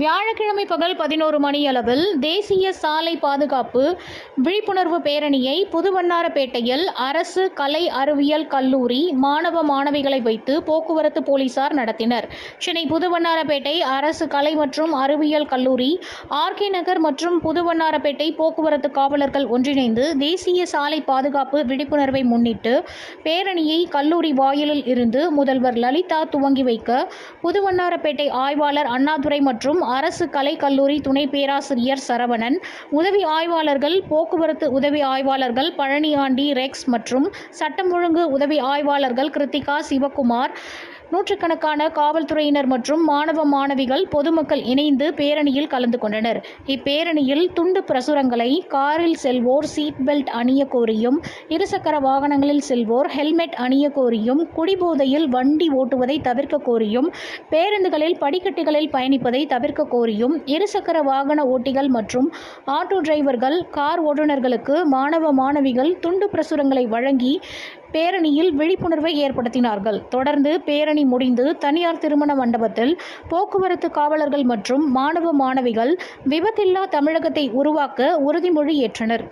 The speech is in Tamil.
வியாழக்கிழமை பகல் பதினோரு மணியளவில் தேசிய சாலை பாதுகாப்பு விழிப்புணர்வு பேரணியை புதுவண்ணாரப்பேட்டையில் அரசு கலை அறிவியல் கல்லூரி மாணவ மாணவிகளை வைத்து போக்குவரத்து போலீசார் நடத்தினர். சென்னை புதுவண்ணாரப்பேட்டை அரசு கலை மற்றும் அறிவியல் கல்லூரி ஆர்கே நகர் மற்றும் புதுவண்ணாரப்பேட்டை போக்குவரத்து காவலர்கள் ஒன்றிணைந்து தேசிய சாலை பாதுகாப்பு விழிப்புணர்வை முன்னிட்டு பேரணியை கல்லூரி வாயிலில் இருந்து முதல்வர் லலிதா துவங்கி வைக்க புதுவண்ணாரப்பேட்டை ஆய்வாளர் அண்ணாதுரை மற்றும் அரசு கலை கல்லூரி துணை பேராசிரியர் சரவணன் உதவி ஆய்வாளர்கள் போக்குவரத்து உதவி ஆய்வாளர்கள் பழனியாண்டி ரெக்ஸ் மற்றும் சட்டம் ஒழுங்கு உதவி ஆய்வாளர்கள் கிருத்திகா சிவகுமார் நூற்றுக்கணக்கான காவல்துறையினர் மற்றும் மாணவ மாணவிகள் பொதுமக்கள் இணைந்து பேரணியில் கலந்து கொண்டனர். இப்பேரணியில் துண்டு பிரசுரங்களை காரில் செல்வோர் சீட் பெல்ட் அணிய கோரியும் இருசக்கர வாகனங்களில் செல்வோர் ஹெல்மெட் அணிய கோரியும் குடிபோதையில் வண்டி ஓட்டுவதை தவிர்க்க கோரியும் பேருந்துகளில் படிக்கட்டுகளில் பயணிப்பதை தவிர்க்க கோரியும் இருசக்கர வாகன ஓட்டிகள் மற்றும் ஆட்டோ டிரைவர்கள் கார் ஓட்டுநர்களுக்கு மாணவ மாணவிகள் துண்டு பிரசுரங்களை வழங்கி பேரணியில் விழிப்புணர்வை ஏற்படுத்தினார்கள். தொடர்ந்து பேரணி முடிந்து தனியார் திருமண மண்டபத்தில் போக்குவரத்து காவலர்கள் மற்றும் மாணவ மாணவிகள் விபத்தில்லா தமிழகத்தை உருவாக்க உறுதிமொழி ஏற்றனர்.